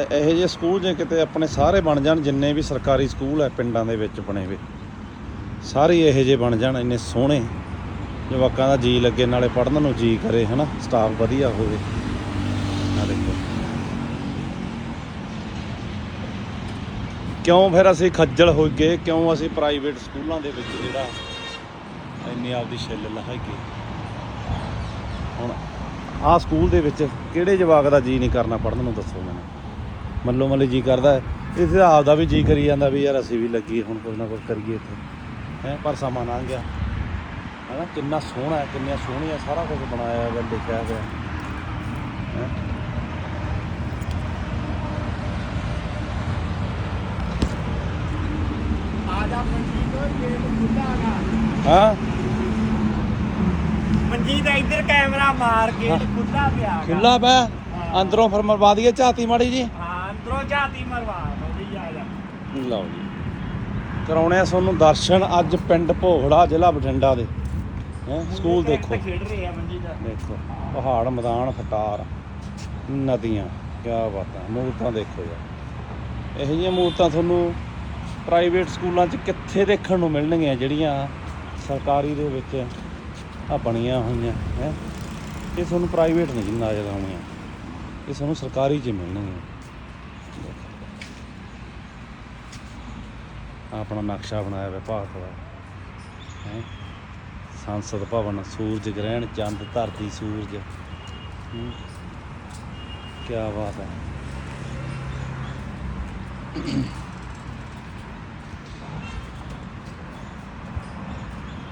ਇਹੋ ਜਿਹੇ ਸਕੂਲ ਜੇ ਕਿਤੇ ਆਪਣੇ ਸਾਰੇ ਬਣ ਜਾਣ, ਜਿੰਨੇ ਵੀ ਸਰਕਾਰੀ ਸਕੂਲ ਹੈ ਪਿੰਡਾਂ ਦੇ ਵਿੱਚ ਬਣੇ ਵੇ ਸਾਰੇ ਇਹੋ ਜਿਹੇ ਬਣ ਜਾਣ, ਇੰਨੇ ਸੋਹਣੇ। ਜਵਾਕਾਂ ਦਾ ਜੀ ਲੱਗੇ, ਨਾਲੇ ਪੜ੍ਹਨ ਨੂੰ ਜੀ ਕਰੇ, ਹਨਾ? ਸਟਾਫ ਵਧੀਆ ਹੋਵੇ। ਆ ਦੇਖੋ। ਕਿਉਂ ਫਿਰ ਅਸੀਂ ਖੱਜਲ ਹੋ ਗਏ? ਕਿਉਂ ਅਸੀਂ ਪ੍ਰਾਈਵੇਟ ਸਕੂਲਾਂ ਦੇ ਵਿੱਚ ਜਿਹੜਾ ਇੰਨੀ ਆਪਦੀ ਛਿੱਲ ਲਹਾਈਏ ਹੁਣ ਆਹ ਸਕੂਲ ਦੇ ਵਿੱਚ ਕਿਹੜੇ ਜਵਾਕ ਦਾ ਜੀ ਨਹੀਂ ਕਰਨਾ? ਪੜ੍ਹਨ ਨੂੰ ਦੱਸੋ ਮੈਨੂੰ। ਮੱਲੋ ਮੱਲੇ ਜੀ ਕਰਦਾ ਹੈ। ਇਸ ਹਿਸਾਬ ਦਾ ਵੀ ਜੀ ਕਰੀ ਜਾਂਦਾ ਵੀ ਯਾਰ ਅਸੀਂ ਵੀ ਲੱਗੀਏ ਹੁਣ ਕੁਝ ਨਾ ਕੁਝ ਕਰੀਏ ਇੱਥੇ। ਹੈ ਪਰ ਸਮਾਂ ਲੰਘ ਗਿਆ। ਹੈਨਾ ਕਿੰਨਾ ਸੋਹਣਾ ਹੈ ਕਿੰਨੀਆਂ ਸੋਹਣੀਆਂ ਸਾਰਾ ਕੁਝ ਬਣਾਇਆ ਹੋਇਆ ਲਿਖਿਆ ਹੋਇਆ। ਹੈ। ਤੋਂ ਦਾ ਇੱਧਰ ਕੈਮਰਾ ਮਾਰ। ਗੇਟ ਖੁੱਲਾ ਪਿਆ। ਖੁੱਲਾ ਪਿਆ। ਅੰਦਰੋਂ ਫਿਰ ਮਰਵਾ ਦਈਏ ਝਾਤੀ ਮਾੜੀ ਜੀ। ਜਾਤੀ ਮਰਵਾ ਆ ਜਾ। ਲਓ ਜੀ। ਕਰਾਉਣੇ ਆ ਤੁਹਾਨੂੰ ਦਰਸ਼ਨ ਅੱਜ ਪਿੰਡ ਭੋਗੜਾ ਜ਼ਿਲ੍ਹਾ ਬਠਿੰਡਾ ਦੇ। ਹੈ ਸਕੂਲ ਦੇਖੋ। ਖੇਡ ਰਹੇ ਆ ਮੰਜੀ ਦਾ। ਦੇਖੋ ਪਹਾੜ ਮੈਦਾਨ ਫਟਾਰ ਨਦੀਆਂ ਕੀ ਬਾਤਾਂ ਮੂਰਤਾਂ ਦੇਖੋ ਯਾਰ। ਇਹੋ ਜਿਹੀਆਂ ਮੂਰਤਾਂ ਤੁਹਾਨੂੰ ਪ੍ਰਾਈਵੇਟ ਸਕੂਲਾਂ 'ਚ ਕਿੱਥੇ ਦੇਖਣ ਨੂੰ ਮਿਲਣਗੀਆਂ ਜਿਹੜੀਆਂ ਸਰਕਾਰੀ ਦੇ ਵਿੱਚ ਆ ਬਣੀਆਂ ਹੋਈਆਂ ਹੈ। ਇਹ ਤੁਹਾਨੂੰ ਪ੍ਰਾਈਵੇਟ ਨਹੀਂ ਨਜ਼ਰ ਆਉਣੀਆਂ ਇਹ ਤੁਹਾਨੂੰ ਸਰਕਾਰੀ 'ਚ ਮਿਲਣਗੀਆਂ ਆਹ ਆਪਣਾ ਨਕਸ਼ਾ ਬਣਾਇਆ ਹੋਇਆ ਭਾਰਤ ਦਾ। ਹੈ? ਸੰਸਦ ਭਵਨ ਸੂਰਜ ਗ੍ਰਹਿਣ ਚੰਦ ਧਰਤੀ ਸੂਰਜ। ਕੀ ਬਾਤ ਹੈ।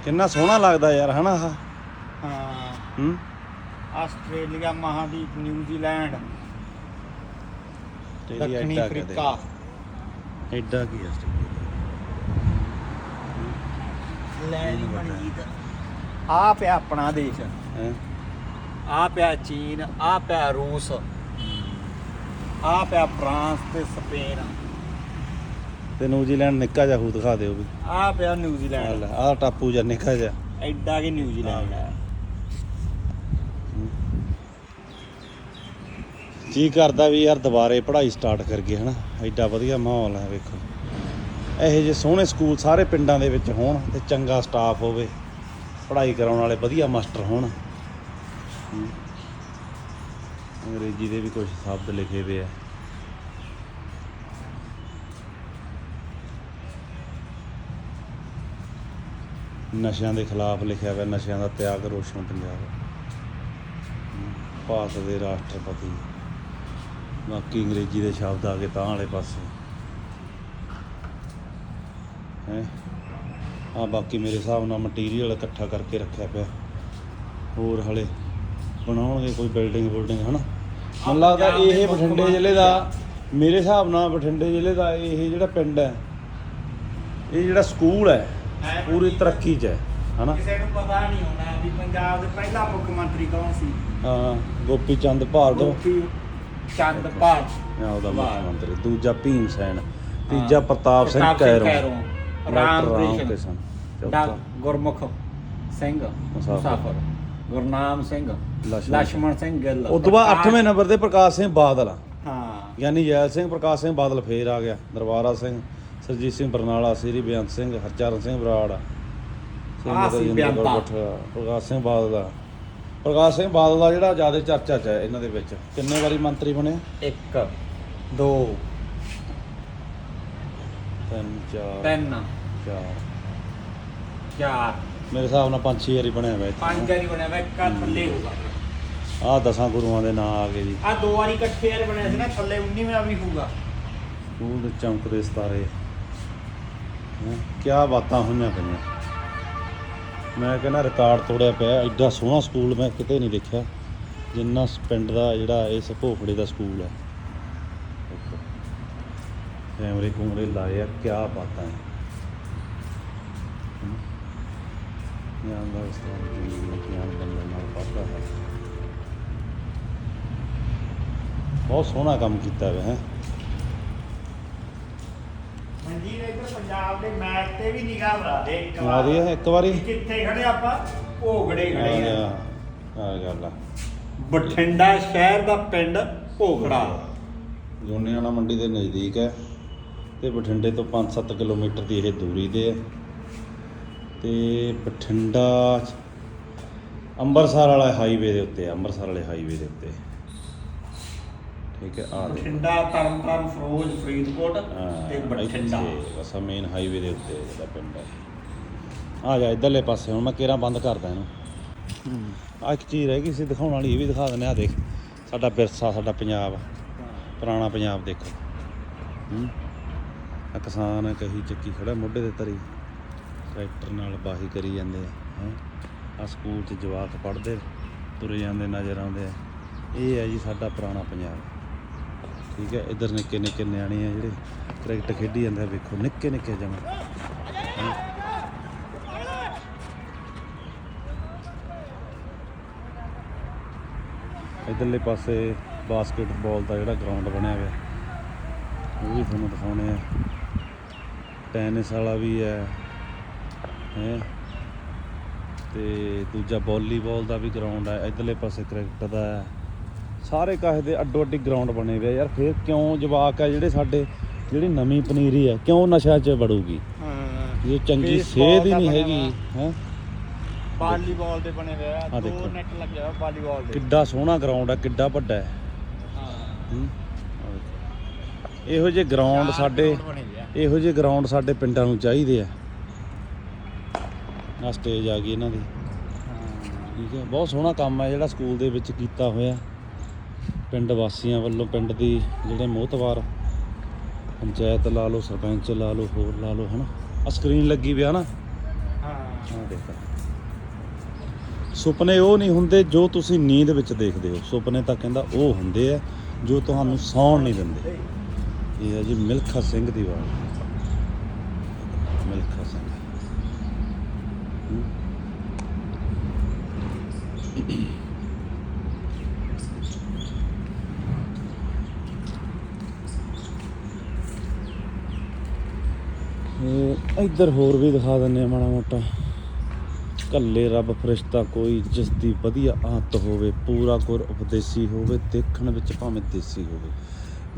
ਕਿੰਨਾ ਸੋਹਣਾ ਲੱਗਦਾ ਯਾਰ ਹਨਾ ਆਹ? ਹਾਂ। ਹੂੰ? Australia ਮਹਾਦੀਪ New Zealand. ਆਸਟ੍ਰੇਲੀਆ ਦੱਖਣੀ ਐਡਾ। ਅਫਰੀਕਾ। ਐਡਾ ਕੀ ਆ ਪਿਆ ਆਪਣਾ ਦੇਸ਼। ਹੈ? ਆ ਪਿਆ ਚੀਨ ਆ ਪਿਆ ਰੂਸ। ਆ ਪਿਆ ਫਰਾਂਸ ਤੇ ਸਪੇਨ। ਤੇ ਨਿਊਜ਼ੀਲੈਂਡ ਨਿੱਕਾ ਜਿਹਾ ਹੂ ਦਿਖਾ ਦਿਓ ਵੀ। ਆ ਪਿਆ ਨਿਊਜ਼ੀਲੈਂਡ। ਆਹ ਟਾਪੂ ਜਿਹਾ ਨਿੱਕਾ ਜਿਹਾ। ਐਡਾ ਕਿ ਨਿਊਜ਼ੀਲੈਂਡ ਹੈ। ਜੀ ਕਰਦਾ ਵੀ ਯਾਰ ਦੁਬਾਰੇ ਪੜ੍ਹਾਈ ਸਟਾਰਟ ਕਰ ਗਏ ਹਨਾ? ਐਡਾ ਵਧੀਆ ਮਾਹੌਲ ਹੈ ਵੇਖੋ। ਇਹੋ ਜਿਹੇ ਸੋਹਣੇ ਸਕੂਲ ਸਾਰੇ ਪਿੰਡਾਂ ਦੇ ਵਿੱਚ ਹੋਣ ਤੇ ਚੰਗਾ ਸਟਾਫ ਹੋਵੇ, ਪੜ੍ਹਾਈ ਕਰਾਉਣ ਵਾਲੇ ਵਧੀਆ ਮਾਸਟਰ ਹੋਣ। ਅੰਗਰੇਜ਼ੀ ਦੇ ਵੀ ਕੁਝ ਸ਼ਬਦ ਲਿਖੇ ਹੋਏ ਆ। ਨਸ਼ਿਆਂ ਦੇ ਖਿਲਾਫ ਲਿਖਿਆ ਹੋਇਆ ਨਸ਼ਿਆਂ ਦਾ ਤਿਆਗ ਰੋਸ਼ਨ ਪੰਜਾਬ। ਭਾਰਤ ਦੇ ਰਾਸ਼ਟਰਪਤੀ। ਬਾਕੀ ਅੰਗਰੇਜ਼ੀ ਦੇ ਸ਼ਬਦ ਆ ਗਏ ਤਾਂ ਵਾਲੇ ਪਾਸੇ। ਹੈ। ਆ ਬਾਕੀ ਮੇਰੇ ਹਿਸਾਬ ਨਾਲ ਮਟੀਰੀਅਲ ਇਕੱਠਾ ਕਰਕੇ ਰੱਖਿਆ ਪਿਆ। ਹੋਰ ਹਲੇ ਬਣਾਉਣਗੇ ਕੋਈ ਬਿਲਡਿੰਗ ਬਿਲਡਿੰਗ ਹਨਾ? ਮੈਨੂੰ ਲੱਗਦਾ ਇਹ ਬਠਿੰਡੇ ਜ਼ਿਲ੍ਹੇ ਦਾ ਮੇਰੇ ਹਿਸਾਬ ਨਾਲ ਬਠਿੰਡੇ ਜ਼ਿਲ੍ਹੇ ਦਾ ਇਹ ਜਿਹੜਾ ਪਿੰਡ ਹੈ ਇਹ ਜਿਹੜਾ ਸਕੂਲ ਹੈ ਪੂਰੀ ਤਰੱਕੀ 'ਚ ਹੈ ਹਨਾ? ਕਿਸੇ ਨੂੰ ਪਤਾ ਨਹੀਂ ਹੋਣਾ ਵੀ ਪੰਜਾਬ ਦੇ ਪਹਿਲਾ ਮੁੱਖ ਮੰਤਰੀ ਕੌਣ ਸੀ। ਹਾਂ ਗੋਪੀ ਚੰਦ ਭਾਰਗਵ ਗੋਪੀ ਚੰਦ ਆ ਉਹਦਾ ਮੁੱਖ। ਮੰਤਰੀ ਦੂਜਾ ਭੀਮ ਸੈਨ ਤੀਜਾ। ਪ੍ਰਤਾਪ ਸਿੰਘ ਕੈਰੋਂ। ਰਾਮ ਕ੍ਰਿਸ਼ਨ ਡਾ ਗੁਰਮੁਖ ਸਿੰਘ ਮੁਸਾਫਰ ਗੁਰਨਾਮ ਸਿੰਘ ਲక్ష్మణ ਸਿੰਘ ਗਿੱਲ ਉਸ ਤੋਂ ਬਾਅਦ 8ਵੇਂ ਨੰਬਰ ਤੇ ਪ੍ਰਕਾਸ਼ ਸਿੰਘ ਬਾਦਲ ਹਾਂ। ਯਾਨੀ ਜੈਲ ਸਿੰਘ ਪ੍ਰਕਾਸ਼ ਸਿੰਘ ਬਾਦਲ ਫੇਰ ਆ ਗਿਆ। ਦਰਬਾਰਾ ਸਿੰਘ ਸਰਜੀਤ ਸਿੰਘ ਬਰਨਾਲਾ ਸ੍ਰੀ ਬੇਅੰਤ ਸਿੰਘ ਹਰਚਰਨ ਸਿੰਘ ਬਰਾੜ ਪ੍ਰਕਾਸ਼ ਸਿੰਘ ਬਾਦਲ ਦਾ ਪ੍ਰਕਾਸ਼ ਸਿੰਘ ਬਾਦਲ ਦਾ ਜਿਹੜਾ ਜ਼ਿਆਦਾ ਚਰਚਾ ਚ ਹੈ ਇਹਨਾਂ ਦੇ ਵਿੱਚ ਕਿੰਨੇ ਵਾਰੀ ਮੰਤਰੀ ਬਣੇ? 1 2 3 4 3 ਚਾਰ। 4 ਮੇਰੇ ਹਿਸਾਬ ਨਾਲ ਪੰਜ ਛੇ ਵਾਰੀ ਬਣਿਆ ਹੋਇਆ ਇੱਥੇ। ਪੰਜ ਵਾਰੀ ਬਣਿਆ ਵਾ ਕਾ ਥੱਲੇ ਹੋਊਗਾ। ਆਹ ਦਸਾਂ ਗੁਰੂਆਂ ਦੇ ਨਾਂ ਆ ਗਏ ਜੀ। ਆ ਦੋ ਵਾਰੀ ਇਕੱਠੇ ਵਾਰ ਬਣਿਆ ਸੀ ਨਾ ਥੱਲੇ 19ਵਾਂ ਵੀ ਹੋਊਗਾ। ਸਕੂਲ ਦੇ ਚਮਕਦੇ ਸਿਤਾਰੇ। ਕੀ ਬਾਤਾਂ ਹੋਈਆਂ ਪਈਆਂ। ਮੈਂ ਕਹਿੰਦਾ ਰਿਕਾਰਡ ਤੋੜਿਆ ਪਿਆ ਐਡਾ ਸੋਹਣਾ ਸਕੂਲ ਮੈਂ ਕਿਤੇ ਨਹੀਂ ਦੇਖਿਆ। ਜਿੰਨਾ ਸ- ਪਿੰਡ ਦਾ ਜਿਹੜਾ ਇਸ ਭੋਫੜੇ ਦਾ ਸਕੂਲ ਹੈ। ਕੈਮਰੇ ਕੂਮਰੇ ਲਾਏ ਆ ਕੀ ਬਾਤਾਂ ਹੈ ਗਿਆਨ ਦਾ ਇਸਤੇਮਾਲ ਜੀ ਗਿਆਨ ਬੰਦੇ ਨਾਲ ਪੜਦਾ ਹੈ। ਬਹੁਤ ਸੋਹਣਾ ਕੰਮ ਕੀਤਾ ਹੈ। ਹਾਂਜੀ ਇਧਰ ਪੰਜਾਬ ਦੇ ਮੈਪ ਤੇ ਵੀ ਨਿਗਾਹ ਮਾਰ ਦੇ ਇੱਕ ਆ ਰਹੀ ਹੈ ਇੱਕ ਵਾਰੀ। ਕਿੱਥੇ ਖੜੇ ਆਪਾਂ? ਭੋਗੜੇ ਖੜੇ ਆ। ਆ ਗੱਲ ਆ। ਬਠਿੰਡਾ ਸ਼ਹਿਰ ਦਾ ਪਿੰਡ ਭੋਗੜਾ ਜੋਨੀਆਣਾ ਮੰਡੀ ਦੇ ਨਜ਼ਦੀਕ ਹੈ ਤੇ ਬਠਿੰਡੇ ਤੋਂ 5-7 ਕਿਲੋਮੀਟਰ ਦੀ ਇਹ ਦੂਰੀ ਤੇ ਹੈ। ਤੇ ਬਠਿੰਡਾ ਅੰਮ੍ਰਿਤਸਰ ਵਾਲਾ ਹਾਈਵੇ ਦੇ ਉੱਤੇ ਅੰਮ੍ਰਿਤਸਰ ਵਾਲੇ ਹਾਈਵੇ ਦੇ ਉੱਤੇ। ਠੀਕ ਹੈ ਆ ਦੇ ਬਠਿੰਡਾ ਤਰਨਤਾਰਨ ਫਿਰੋਜ਼ ਫਰੀਦਕੋਟ ਤੇ ਬਠਿੰਡਾ। ਬਸ ਮੇਨ ਹਾਈਵੇ ਦੇ ਉੱਤੇ ਜਿਹੜਾ ਪਿੰਡ ਹੈ। ਆ ਜਾ ਇਧਰਲੇ ਪਾਸੇ ਹੁਣ ਮੈਂ ਕੇਰਾ ਬੰਦ ਕਰਦਾ ਇਹਨੂੰ। ਆ ਇੱਕ ਚੀਜ਼ ਰਹਿ ਗਈ ਸੀ ਦਿਖਾਉਣ ਵਾਲੀ ਇਹ ਵੀ ਦਿਖਾ ਦਿੰਦੇ ਆ ਦੇਖ। ਸਾਡਾ ਵਿਰਸਾ ਸਾਡਾ ਪੰਜਾਬ ਪੁਰਾਣਾ ਪੰਜਾਬ ਦੇਖੋ। ਹੂੰ। ਕਿਸਾਨ ਕਹੀ ਚੱਕੀ ਖੜਾ ਮੋਢੇ ਤੇ ਤਰੀ ਟਰੈਕਟਰ ਨਾਲ ਬਾਹੀ ਕਰੀ ਜਾਂਦੇ ਆ, ਹੈ। ਆ ਸਕੂਲ 'ਚ ਜਵਾਕ ਪੜ੍ਹਦੇ, ਤੁਰੇ ਜਾਂਦੇ, ਨਜ਼ਰ ਆਉਂਦੇ ਆ। ਇਹ ਹੈ ਜੀ ਸਾਡਾ ਪੁਰਾਣਾ ਪੰਜਾਬ। ਠੀਕ ਹੈ, ਇੱਧਰ ਨਿੱਕੇ ਨਿੱਕੇ ਨਿਆਣੇ ਆ ਜਿਹੜੇ, ਕ੍ਰਿਕਟ ਖੇਡੀ ਜਾਂਦੇ ਆ, ਵੇਖੋ, ਨਿੱਕੇ ਨਿੱਕੇ ਜਮਾ ਇਧਰਲੇ ਪਾਸੇ ਬਾਸਕਟਬਾਲ ਦਾ ਜਿਹੜਾ ਗਰਾਊਂਡ ਬਣਿਆ ਹੋਇਆ, ਉਹ ਵੀ ਤੁਹਾਨੂੰ ਦਿਖਾਉਣੇ ਆ। ਟੈਨਿਸ ਵਾਲਾ ਵੀ ਹੈ ਹੈ। ਤੇ ਦੂਜਾ ਵਾਲੀਬਾਲ ਦਾ ਵੀ ਗਰਾਊਂਡ ਹੈ ਇਧਰਲੇ ਪਾਸੇ ਕ੍ਰਿਕਟ ਦਾ। ਹੈ ਸਾਰੇ ਕਾਹੇ ਦੇ ਅੱਡੋ ਅੱਡੀ ਗਰਾਊਂਡ ਬਣੇ ਹੋਏ ਆ। ਯਾਰ ਫਿਰ ਕਿਉਂ ਜਵਾਕ ਆ ਜਿਹੜੇ ਸਾਡੇ ਜਿਹੜੀ ਨਵੀਂ ਪਨੀਰੀ ਆ ਕਿਉਂ ਨਸ਼ਾ 'ਚ ਵੜੂਗੀ? ਹਾਂ। ਇਹ ਚੰਗੀ ਸਿਹਤ ਹੀ ਨਹੀਂ ਹੈਗੀ ਹੈ। ਵਾਲੀਬਾਲ ਦੇ ਬਣੇ ਹੋਏ ਆ। ਦੋ। ਨੈਟ ਲੱਗਿਆ ਹੋਇਆ ਵਾਲੀਬਾਲ ਦੇ। ਕਿੱਡਾ ਸੋਹਣਾ ਗਰਾਊਂਡ ਆ ਕਿੱਡਾ ਵੱਡਾ ਹੈ। ਹਾਂ। ਹੂੰ। ਇਹੋ ਜਿਹੇ ਗਰਾਊਂਡ ਸਾਡੇ। ਇਹੋ ਜਿਹੇ ਗਰਾਊਂਡ ਸਾਡੇ ਪਿੰਡਾਂ ਨੂੰ ਚਾਹੀਦੇ ਆ। ਆ ਸਟੇਜ ਆ ਗਈ ਇਹਨਾਂ ਦੀ। ਠੀਕ ਹੈ ਬਹੁਤ ਸੋਹਣਾ ਕੰਮ ਹੈ ਜਿਹੜਾ ਸਕੂਲ ਦੇ ਵਿੱਚ ਕੀਤਾ ਹੋਇਆ। ਪਿੰਡ ਵਾਸੀਆਂ ਵੱਲੋਂ ਪਿੰਡ ਦੀ ਜਿਹੜੇ ਮੋਹਤਵਾਰ ਪੰਚਾਇਤ ਲਾ ਲਓ ਸਰਪੰਚ ਲਾ ਲਓ ਹੋਰ ਲਾ ਲਓ ਹਨਾ। ਆ ਸਕਰੀਨ ਲੱਗੀ ਪਿਆ ਨਾ। ਹਾਂ। ਆ ਦੇਖ। ਸੁਪਨੇ ਉਹ ਨਹੀਂ ਹੁੰਦੇ ਜੋ ਤੁਸੀਂ ਨੀਂਦ ਵਿੱਚ ਦੇਖਦੇ ਹੋ। ਸੁਪਨੇ ਤਾਂ ਕਹਿੰਦਾ ਉਹ ਹੁੰਦੇ ਆ ਜੋ ਤੁਹਾਨੂੰ ਸੌਣ ਨਹੀਂ ਦਿੰਦੇ। ਇਹ ਹੈ ਜੀ ਮਿਲਖਾ ਸਿੰਘ ਦੀ ਬਾਤ ਮਿਲਖਾ ਸਿੰਘ। ਹੂੰ। ਇੱਧਰ ਹੋਰ ਵੀ ਦਿਖਾ ਦਿੰਨੇ ਆ ਮਾੜਾ ਮੋਟਾ। ਕੱਲੇ ਰੱਬ ਫਰਿਸ਼ਤਾ ਕੋਈ ਜਿਸ ਦੀ ਵਧੀਆ ਆਦਤ ਹੋਵੇ, ਪੂਰਾ ਗੁਰ ਉਪਦੇਸੀ ਹੋਵੇ, ਦੇਖਣ ਵਿੱਚ ਭਾਵੇਂ ਦੇਸੀ ਹੋਵੇ।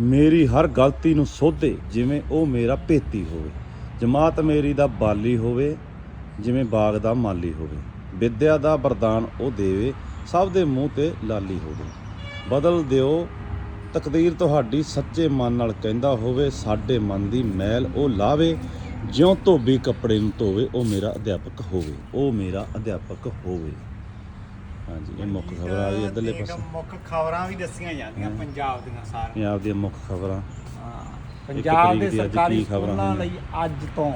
ਮੇਰੀ ਹਰ ਗਲਤੀ ਨੂੰ ਸੋਧੇ ਜਿਵੇਂ ਉਹ ਮੇਰਾ ਭੇਤੀ ਹੋਵੇ। ਜਮਾਤ ਮੇਰੀ ਦਾ ਬਾਲੀ ਹੋਵੇ ਜਿਵੇਂ ਬਾਗ ਦਾ ਮਾਲੀ ਹੋਵੇ ਵਿਦਿਆ ਦਾ ਵਰਦਾਨ ਉਹ ਦੇਵੇ ਸਭ ਦੇ ਮੂੰਹ ਤੇ ਲਾਲੀ ਹੋਵੇ। ਬਦਲ ਦਿਓ ਤਕਦੀਰ ਤੁਹਾਡੀ ਸੱਚੇ ਮਨ ਨਾਲ ਕਹਿੰਦਾ ਹੋਵੇ ਸਾਡੇ ਮਨ ਦੀ ਮੈਲ ਉਹ ਲਾਵੇ ਜਿਉਂ ਧੋਬੀ ਕੱਪੜੇ ਨੂੰ ਧੋਵੇ ਉਹ ਮੇਰਾ ਅਧਿਆਪਕ ਹੋਵੇ ਉਹ ਮੇਰਾ ਅਧਿਆਪਕ ਹੋਵੇ। ਹਾਂਜੀ ਇਹ ਮੁੱਖ ਖਬਰ ਆ ਗਈ ਇੱਧਰਲੇ ਪਾਸੇ। ਮੁੱਖ ਖਬਰਾਂ ਵੀ ਦੱਸੀਆਂ ਜਾਂਦੀਆਂ। ਪੰਜਾਬ ਦੀਆਂ ਸਾਰੀਆਂ। ਪੰਜਾਬ ਦੀਆਂ ਮੁੱਖ ਖਬਰਾਂ। ਹਾਂ ਪੰਜਾਬ ਦੇ ਸਰਕਾਰੀ ਖਬਰਾਂ? ਲਈ ਅੱਜ ਤੋਂ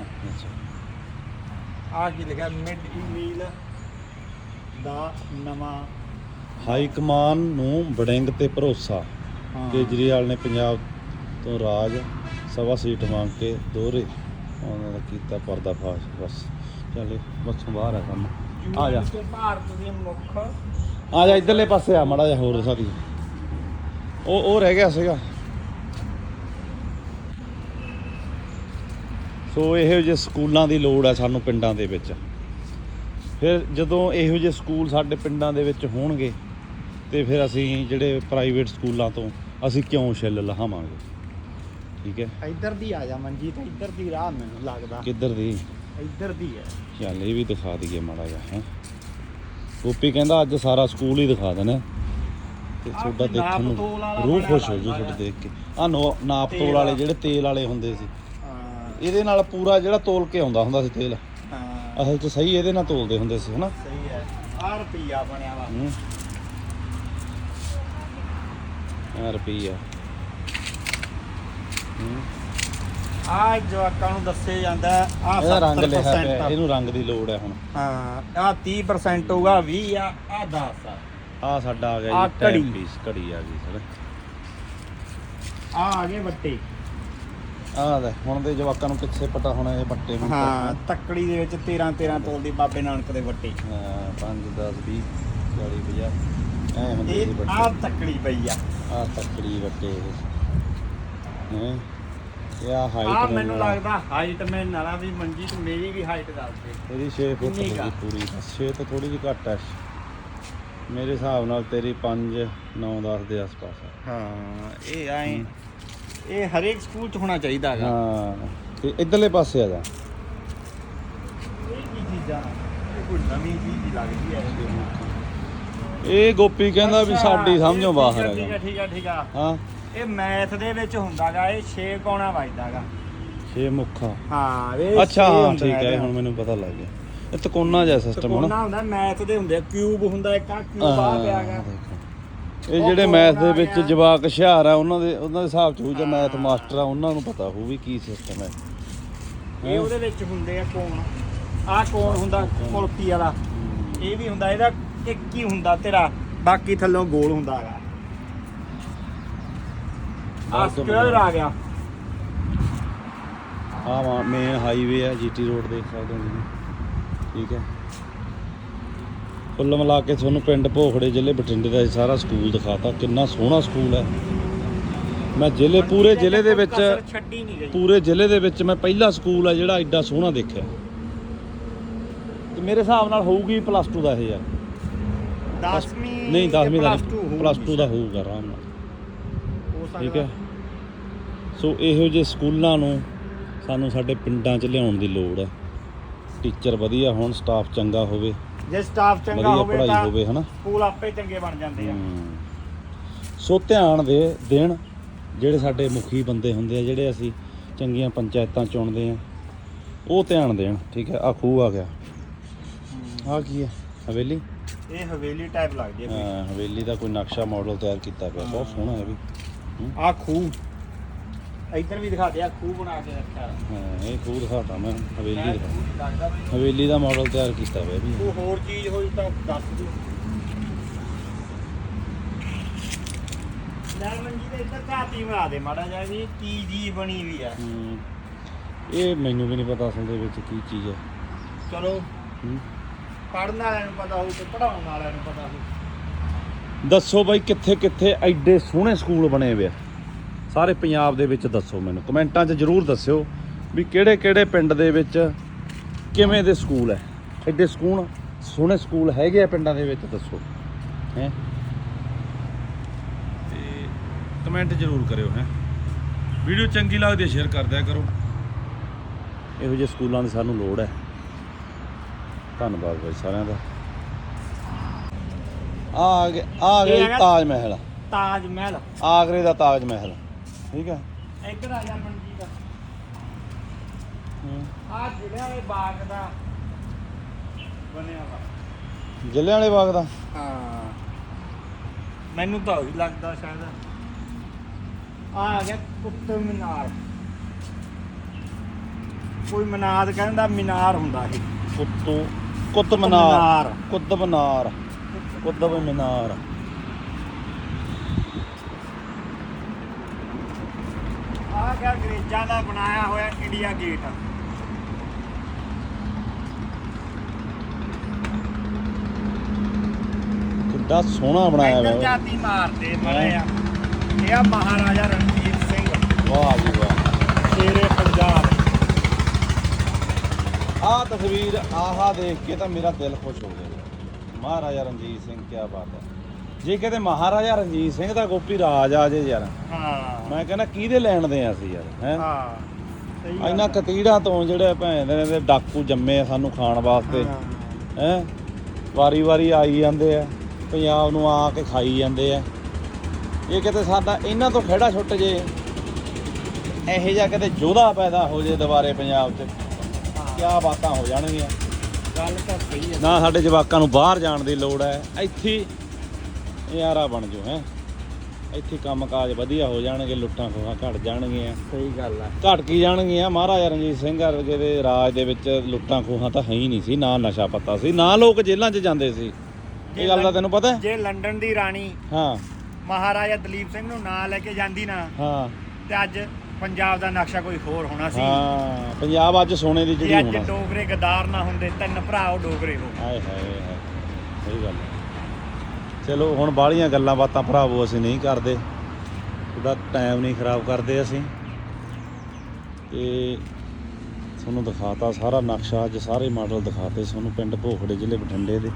ਅੱਛਾ ਆ ਕੀ ਲਿਖਿਆ? ਮਿਡ ਮੀਲ ਦਾ ਨਵਾਂ ਹਾਈ ਕਮਾਨ ਨੂੰ ਵੜਿੰਗ ਤੇ ਭਰੋਸਾ। ਹਾਂ। ਕੇਜਰੀਵਾਲ ਨੇ ਪੰਜਾਬ ਤੋਂ ਰਾਜ ਸਭਾ ਸੀਟ ਮੰਗ ਕੇ ਦੋਹਰੇ। ਉਹਨਾਂ ਦਾ ਕੀਤਾ ਪਰਦਾਫਾਸ਼। ਬਸ। ਚੱਲੇ ਬਸ ਬਾਹਰ ਆ ਕੰਮ। ਆ ਜਾ। ਤੇ ਭਾਰਤ ਦੀ ਮੁੱਖ ਆ ਜਾ ਇਧਰਲੇ ਪਾਸੇ ਆ ਮੜਾ ਜਾ ਹੋਰ ਸਾਰੀ ਉਹ ਉਹ ਰਹਿ ਗਿਆ ਸੀਗਾ। ਸੋ ਇਹੋ ਜਿਹੇ ਸਕੂਲਾਂ ਦੀ ਲੋੜ ਆ ਸਾਨੂੰ ਪਿੰਡਾਂ ਦੇ ਵਿੱਚ। ਫਿਰ ਜਦੋਂ ਇਹੋ ਜਿਹੇ ਸਕੂਲ ਸਾਡੇ ਪਿੰਡਾਂ ਦੇ ਵਿੱਚ ਹੋਣਗੇ ਤੇ ਫਿਰ ਅਸੀਂ ਜਿਹੜੇ ਪ੍ਰਾਈਵੇਟ ਸਕੂਲਾਂ ਤੋਂ ਅਸੀਂ ਕਿਉਂ ਛਿੱਲ ਲਹਾਵਾਂਗੇ? ਠੀਕ ਹੈ? ਇੱਧਰ ਦੀ ਆ ਜਾ ਮੰਜੀ ਤੇ ਇੱਧਰ ਦੀ ਰਾਹ ਮੈਨੂੰ ਲੱਗਦਾ। ਕਿੱਧਰ ਦੀ? ਇੱਧਰ ਦੀ ਹੈ। ਚੱਲ ਇਹ ਵੀ ਦਿਖਾ ਦਈਏ ਮਾੜਾ ਜਿਹਾ ਹੈ। ਗੋਪੀ ਕਹਿੰਦਾ ਅੱਜ ਸਾਰਾ ਸਕੂਲ ਹੀ ਦਿਖਾ ਦੇਣਾ। ਤੇ ਤੁਹਾਡਾ ਦੇਖਣ ਨੂੰ ਰੂਹ ਖੁਸ਼ ਹੋ ਜੂ ਤੁਹਾਡੇ ਦੇਖ ਕੇ। ਆ ਨਾਪ ਤੇਲ ਵਾਲੇ। ਜਿਹੜੇ ਤੇਲ ਵਾਲੇ ਹੁੰਦੇ ਸੀ। ਇਹਦੇ ਨਾਲ ਪੂਰਾ ਜਿਹੜਾ ਤੋਲ ਕੇ ਆਉਂਦਾ ਹੁੰਦਾ ਸੀ ਤੇਲ। ਹਾਂ। ਅਸਲ 'ਚ ਸਹੀ ਇਹਦੇ ਨਾਲ ਤੋਲਦੇ ਹੁੰਦੇ ਸੀ ਹਨਾ? ਸਹੀ ਹੈ। ਆ ਰੁਪਈਆ ਬਣਿਆ ਵਾ। ਹੂੰ। ਆ ਰੁਪਈਆ। ਹੂੰ। ਆ ਜਵਾਕਾਂ ਨੂੰ ਦੱਸੇ ਜਾਂਦਾ ਆ ਇਹਦਾ ਰੰਗ 70% ਪਿਆ। ਇਹਨੂੰ ਰੰਗ ਦੀ ਲੋੜ ਹੈ ਹੁਣ। ਹਾਂ ਆ 30% ਹੋਊਗਾ 20 ਆ ਆ 10 ਆ। ਆ ਸਾਡਾ ਆ ਗਿਆ ਜੀ ਟਾਈਮ। ਪੀਸ ਘੜੀ ਆ ਗਈ ਸਰ। ਆ ਆ ਗਏ ਵੱਟੇ। ਆਹ ਦੇ ਹੁਣ ਦੇ ਜਵਾਕਾਂ ਨੂੰ ਕਿੱਥੇ ਪਤਾ ਹੋਣਾ ਇਹ ਬੱਟੇ ਨੂੰ। ਹਾਂ ਤੱਕੜੀ ਦੇ ਵਿੱਚ 13 13 ਤੋਲ ਦੀ ਬਾਬੇ ਨਾਨਕ ਦੇ ਵੱਟੇ। 5 10 20 40 50 ਐ ਹੁੰਦੇ ਇਹ ਬੱਟੇ ਆ ਤੱਕੜੀ ਪਈ ਆ। ਆ ਤੱਕੜੀ ਬੱਟੇ ਇਹ। ਹੈ? ਇਹ ਆ ਹਾਈਟ ਆ ਮੈਨੂੰ ਲੱਗਦਾ। ਹਾਈਟ ਮੈਂ ਨਾਲਾ ਵੀ ਮੰਜੀ ਤੇ ਮੇਰੀ ਵੀ ਹਾਈਟ ਦੱਸ ਦੇ। ਇਹਦੀ 6 ਫੁੱਟ ਕੁ? ਪੂਰੀ। 6 ਤੋਂ ਥੋੜੀ ਜਿਹੀ ਘੱਟ ਹੈ ਮੇਰੇ ਹਿਸਾਬ ਨਾਲ ਤੇਰੀ 5 9 10 ਦੇ ਆਸ-ਪਾਸ ਹਾਂ ਇਹ ਐ ਇਹ ਹਰੇਕ ਸਕੂਲ 'ਚ ਹੋਣਾ ਚਾਹੀਦਾ ਹੈਗਾ। ਹਾਂ ਤੇ ਇਧਰਲੇ ਪਾਸੇ ਆ ਜਾ। ਇਹ ਕੀ ਚੀਜ਼ਾਂ ਇਹ ਕੋਈ ਨਵੀਂ ਚੀਜ਼ ਹੀ ਲੱਗਦੀ ਹੈ ਇਹ ਗੋਪੀ ਕਹਿੰਦਾ ਵੀ ਸਾਡੀ ਸਮਝੋਂ ਬਾਹਰ ਠੀਕ ਹੈ ਹੈਗਾ। ਠੀਕ ਹੈ ਠੀਕ ਹੈ ਹਾਂ। ਇਹ ਮੈਥ ਦੇ ਵਿੱਚ ਹੁੰਦਾਗਾ ਇਹ 6 ਕੋਣਾ ਵੱਜਦਾਗਾ ਛੇ ਮੁੱਖਾ। ਹਾਂ ਇਹ ਅੱਛਾ ਹਾਂ ਠੀਕ ਹੈ। ਇਹ ਹੁਣ ਮੈਨੂੰ ਪਤਾ ਲੱਗ ਗਿਆ। ਇਹ ਤਕੋਨਾ ਜਿਹਾ ਸਿਸਟਮ ਹੋਣਾ ਹੁੰਦਾ ਮੈਥ ਦੇ ਹੁੰਦੇ ਕਿਊਬ ਹੁੰਦਾ ਇੱਕ ਆ ਕਿਊਬ ਆ ਪਿਆਗਾ ਇਹ ਜਿਹੜੇ ਮੈਥ ਦੇ ਵਿੱਚ ਜਵਾਕ ਹੁਸ਼ਿਆਰ ਆ ਉਹਨਾਂ ਦੇ ਉਹਨਾਂ ਦੇ ਹਿਸਾਬ ਚ ਹੋਊ ਜਾਂ ਮੈਥ ਮਾਸਟਰ ਆ ਉਹਨਾਂ ਨੂੰ ਪਤਾ ਹੋਊ ਵੀ ਕੀ ਸਿਸਟਮ ਹੈ। ਇਹ ਉਹਦੇ ਵਿੱਚ ਹੁੰਦੇ ਆ ਕੋਣ। ਆ ਕੋਣ ਹੁੰਦਾ ਕੁਲਪੀ ਵਾਲਾ। ਇਹ ਵੀ ਹੁੰਦਾ ਇਹਦਾ ਇੱਕ ਹੀ ਹੁੰਦਾ ਤੇਰਾ ਬਾਕੀ ਥੱਲੋਂ ਗੋਲ ਹੁੰਦਾ ਹੈਗਾ। ਆ ਸਕੁਅਰ ਆ ਗਿਆ। ਆ ਵਾ ਮੇਨ ਹਾਈਵੇ ਆ ਜੀਟੀ ਰੋਡ ਦੇਖ ਸਕਦੇ ਹੋ ਤੁਸੀਂ। ਠੀਕ ਹੈ। ਕੁੱਲ ਮਿਲਾ ਕੇ ਤੁਹਾਨੂੰ ਪਿੰਡ ਭੋਖੜੇ ਜ਼ਿਲ੍ਹੇ ਬਠਿੰਡੇ ਦਾ ਇਹ ਸਾਰਾ ਸਕੂਲ ਦਿਖਾਤਾ। ਕਿੰਨਾ ਸੋਹਣਾ ਸਕੂਲ ਹੈ। ਮੈਂ ਜ਼ਿਲ੍ਹੇ ਪੂਰੇ ਜ਼ਿਲ੍ਹੇ ਦੇ ਵਿੱਚ ਕਸਰ ਛੱਡੀ ਨਹੀਂ ਗਈ ਪੂਰੇ ਜ਼ਿਲ੍ਹੇ ਦੇ ਵਿੱਚ ਮੈਂ ਪਹਿਲਾ ਸਕੂਲ ਆ ਜਿਹੜਾ ਐਡਾ ਸੋਹਣਾ ਦੇਖਿਆ। ਤੇ ਮੇਰੇ ਹਿਸਾਬ ਨਾਲ ਹੋਊਗੀ ਪਲੱਸ 2 ਦਾ ਇਹ ਯਾਰ 10ਵੀਂ ਨਹੀਂ 10ਵੀਂ ਦਾ ਪਲੱਸ 2 ਪਲੱਸ 2 ਦਾ ਹੋਊਗਾ ਆਰਾਮ ਨਾਲ। ਠੀਕ ਹੈ। ਸੋ ਇਹੋ ਜਿਹੇ ਸਕੂਲਾਂ ਨੂੰ ਸਾਨੂੰ ਸਾਡੇ ਪਿੰਡਾਂ 'ਚ ਲਿਆਉਣ ਦੀ ਲੋੜ ਹੈ। ਟੀਚਰ ਵਧੀਆ ਹੋਣ ਸਟਾਫ ਚੰਗਾ ਹੋਵੇ। ਜੇ ਸਟਾਫ ਚੰਗਾ ਵਧੀਆ ਹੋਵੇ ਪੜ੍ਹਾਈ ਤਾਂ ਹਨਾ? ਸਕੂਲ ਆਪੇ ਚੰਗੇ ਬਣ ਜਾਂਦੇ ਆ। ਹਮ। ਸੋ ਧਿਆਨ ਦੇ ਦੇਣ ਜਿਹੜੇ ਸਾਡੇ ਮੁਖੀ ਬੰਦੇ ਹੁੰਦੇ ਆ ਜਿਹੜੇ ਅਸੀਂ ਚੰਗੀਆਂ ਪੰਚਾਇਤਾਂ ਚੁਣਦੇ ਆ ਉਹ ਧਿਆਨ ਦੇਣ ਠੀਕ ਹੈ? ਆ ਖੂਹ ਆ ਗਿਆ। ਆ ਕੀ ਹੈ? ਹਵੇਲੀ? ਇਹ ਹਵੇਲੀ ਟਾਈਪ ਲੱਗਦੀ ਹੈ। ਹਾਂ ਹਵੇਲੀ ਦਾ ਕੋਈ ਨਕਸ਼ਾ ਮਾਡਲ ਤਿਆਰ ਕੀਤਾ ਪਿਆ ਬਹੁਤ ਸੋਹਣਾ ਹੈ ਵੀ। ਆ ਖੂਹ। ਇੱਧਰ ਵੀ ਦਿਖਾ ਦੇ ਆ ਖੂਹ ਬਣਾ ਕੇ ਰੱਖਿਆ ਹਾਂ ਇਹ ਖੂਹ ਦਿਖਾਤਾ ਮੈਂ ਹਵੇਲੀ ਲੱਗਦਾ ਬਈ ਹਵੇਲੀ ਦਾ ਮਾਡਲ ਤਿਆਰ ਕੀਤਾ ਪਿਆ ਵੀ ਕੋਈ ਹੋਰ ਚੀਜ਼ ਹੋਈ ਤਾਂ ਦੱਸ ਦਿਓ। ਲੈ ਮੰਜੀ ਦੇ ਇੱਧਰ ਝਾਤੀ ਬਣਾ ਦੇ ਮਾੜਾ ਜਿਹਾ ਵੀ ਕੀ ਜੀ ਬਣੀ ਵੀ ਆ। ਇਹ ਮੈਨੂੰ ਵੀ ਨਹੀਂ ਪਤਾ ਅਸਲ ਦੇ ਵਿੱਚ ਕੀ ਚੀਜ਼ ਹੈ ਚਲੋ। ਪੜਨ ਵਾਲਿਆਂ ਨੂੰ ਪਤਾ ਹੋਊ ਤੇ ਪੜਾਉਣ ਵਾਲਿਆਂ ਨੂੰ ਪਤਾ ਹੋਊ। ਦੱਸੋ ਬਾਈ ਕਿੱਥੇ ਕਿੱਥੇ ਐਡੇ ਸੋਹਣੇ ਸਕੂਲ ਬਣੇ ਹੋਏ ਆ। ਸਾਰੇ ਪੰਜਾਬ ਦੇ ਵਿੱਚ ਦੱਸੋ ਮੈਨੂੰ। ਕਮੈਂਟਾਂ 'ਚ ਜਰੂਰ ਦੱਸਿਓ ਵੀ ਕਿਹੜੇ ਕਿਹੜੇ ਪਿੰਡ ਦੇ ਵਿੱਚ ਕਿਵੇਂ ਦੇ ਸਕੂਲ ਹੈ ਐਡੇ ਸਕੂਲ ਸੋਹਣੇ ਸਕੂਲ ਹੈਗੇ ਆ ਪਿੰਡਾਂ ਦੇ ਵਿੱਚ ਦੱਸੋ। ਹੈ? ਤੇ ਕਮੈਂਟ ਜਰੂਰ ਕਰਿਓ ਹੈ। ਵੀਡੀਓ ਚੰਗੀ ਲੱਗਦੀ ਸ਼ੇਅਰ ਕਰ ਦਿਆ ਕਰੋ। ਇਹੋ ਜਿਹੇ ਸਕੂਲਾਂ ਦੀ ਸਾਨੂੰ ਲੋੜ ਹੈ ਧੰਨਵਾਦ ਬਾਈ ਸਾਰਿਆਂ ਦਾ। ਆ ਗਿਆ ਆ ਗਿਆ ਤਾਜ ਮਹਿਲ। ਤਾਜ ਮਹਿਲ। ਆਗਰੇ ਦਾ ਤਾਜ ਮਹਿਲ। ਠੀਕ ਹੈ। ਇੱਧਰ ਆ ਜਾ ਮੰਜੀ ਦਾ ਆ ਜਿਹੜਾ ਇਹ ਬਾਗ ਦਾ ਬਣਿਆ ਵਾ। ਜੱਲਿਆਂ ਵਾਲੇ ਬਾਗ ਦਾ? ਹਾਂ। ਮੈਨੂੰ ਤਾਂ ਉਹੀ ਲੱਗਦਾ ਸ਼ਾਇਦ। ਆ ਆ ਗਿਆ ਕੁੱਤਬ ਮੀਨਾਰ। ਕੋਈ ਮਨਾਰ ਕਹਿੰਦਾ ਮੀਨਾਰ ਹੁੰਦਾ ਇਹ ਕੁੱਤੂ ਕੁੱਤ ਮਨਾਰ। ਮੀਨਾਰ। ਕੁੱਤਬ ਮਨਾਰ। ਕੁੱਤਬ ਮਨਾਰ। ਗਿਆ ਅੰਗਰੇਜ਼ਾਂ ਦਾ ਬਣਾਇਆ ਹੋਇਆ ਇੰਡੀਆ ਗੇਟ। ਕਿੱਡਾ ਸੋਹਣਾ ਬਣਾਇਆ ਇੱਧਰ ਹੋਇਆ ਜਾਤੀ ਮਾਰਦੇ ਮਰੇ ਆ। ਇਹ ਆ ਮਹਾਰਾਜਾ ਰਣਜੀਤ ਸਿੰਘ। ਵਾਹ ਜੀ ਵਾਹ। ਸ਼ੇਰੇ ਪੰਜਾਬ। ਆਹ ਤਸਵੀਰ ਆਹਾ ਦੇਖ ਕੇ ਤਾਂ ਮੇਰਾ ਦਿਲ ਖੁਸ਼ ਹੋ ਗਿਆ। ਮਹਾਰਾਜਾ ਰਣਜੀਤ ਸਿੰਘ ਕੀ ਬਾਤ ਹੈ। ਜੇ ਕਿਤੇ ਮਹਾਰਾਜਾ ਰਣਜੀਤ ਸਿੰਘ ਦਾ ਗੋਪੀ ਰਾਜ ਆ ਜੇ ਯਾਰ ਹਾਂ। ਮੈਂ ਕਹਿੰਦਾ ਕਿਹਦੇ ਲੈਣ ਦੇ ਆ ਅਸੀਂ ਯਾਰ ਹੈ? ਹਾਂ ਸਹੀ ਗੱਲ ਇਹਨਾਂ ਕਤੀੜਾਂ ਤੋਂ ਜਿਹੜੇ ਭੈਣ ਦੇ ਨੇ ਡਾਕੂ ਜੰਮੇ ਆ ਸਾਨੂੰ ਖਾਣ ਵਾਸਤੇ ਹਾਂ। ਹੈ? ਵਾਰੀ ਵਾਰੀ ਆਈ ਜਾਂਦੇ ਆ ਪੰਜਾਬ ਨੂੰ ਆ ਕੇ ਖਾਈ ਜਾਂਦੇ ਆ। ਇਹ ਕਿਤੇ ਸਾਡਾ ਇਹਨਾਂ ਤੋਂ ਖੜਾ ਛੁੱਟ ਜੇ ਇਹੋ ਜਿਹਾ ਕਿਤੇ ਯੋਧਾ ਪੈਦਾ ਹੋ ਜੇ ਦੁਬਾਰੇ ਪੰਜਾਬ 'ਚ ਕਿਆ ਬਾਤਾਂ ਹੋ ਜਾਣਗੀਆਂ। ਗੱਲ ਤਾਂ ਸਹੀ ਹੈ ਨਾ ਸਾਡੇ ਜਵਾਕਾਂ ਨੂੰ ਬਾਹਰ ਜਾਣ ਦੀ ਲੋੜ ਹੈ ਇੱਥੇ ਹੀ ਯਾਰਾ ਬਣ ਜੋ ਹੈ। ਇੱਥੇ ਕੰਮਕਾਜ ਵਧੀਆ ਹੋ ਜਾਣਗੇ ਲੁੱਟਾਂ ਖੋਹਾਂ ਘਟ ਜਾਣਗੀਆਂ। ਸਹੀ ਗੱਲ ਆ। ਘਟ ਕੀ ਜਾਣਗੀਆਂ? ਮਹਾਰਾਜਾ ਰਣਜੀਤ ਸਿੰਘ ਵਰਗੇ ਦੇ ਰਾਜ ਦੇ ਵਿੱਚ ਲੁੱਟਾਂ ਖੋਹਾਂ ਤਾਂ ਹੈ ਹੀ ਨਹੀਂ ਸੀ ਨਾ ਨਸ਼ਾ ਪੱਤਾ ਸੀ ਨਾ ਲੋਕ ਜੇਲ੍ਹਾਂ 'ਚ ਜਾਂਦੇ ਸੀ। ਇਹ ਗੱਲ ਦਾ ਤੈਨੂੰ ਪਤਾ ਹੈ? ਜੇ ਲੰਡਨ ਦੀ ਰਾਣੀ ਹਾਂ। ਮਹਾਰਾਜਾ ਦਲੀਪ ਸਿੰਘ ਨੂੰ ਨਾਂ ਲੈ ਕੇ ਜਾਂਦੀ ਨਾ ਹਾਂ। ਤੇ ਅੱਜ ਪੰਜਾਬ ਦਾ ਨਕਸ਼ਾ ਕੋਈ ਹੋਰ ਹੋਣਾ ਸੀ। ਹਾਂ ਪੰਜਾਬ ਅੱਜ ਸੋਨੇ ਦੀ ਜਿਹੜੀ ਅੱਜ ਹੋਣਾ। ਸੀ। ਡੋਗਰੇ ਗਦਾਰ ਨਾ ਹੁੰਦੇ ਤਿੰਨ ਭਰਾ ਉਹ ਡੋਗਰੇ ਹੋ ਹਾਏ ਹਾਏ ਹਾਏ। ਸਹੀ ਗੱਲ ਹੈ। ਚਲੋ, ਹੁਣ ਬਾਹਲੀਆਂ ਗੱਲਾਂ ਬਾਤਾਂ ਭਰਾਵੋ ਅਸੀਂ ਨਹੀਂ ਕਰਦੇ। ਉਹਦਾ ਟਾਈਮ ਨਹੀਂ ਖਰਾਬ ਕਰਦੇ ਅਸੀਂ। ਤੇ ਤੁਹਾਨੂੰ ਦਿਖਾਤਾ ਸਾਰਾ ਨਕਸ਼ਾ, ਅੱਜ ਸਾਰੇ ਮਾਡਲ ਦਿਖਾਤੇ ਤੁਹਾਨੂੰ ਪਿੰਡ ਭੋਖੜੇ ਜ਼ਿਲ੍ਹੇ ਬਠਿੰਡੇ ਦੇ।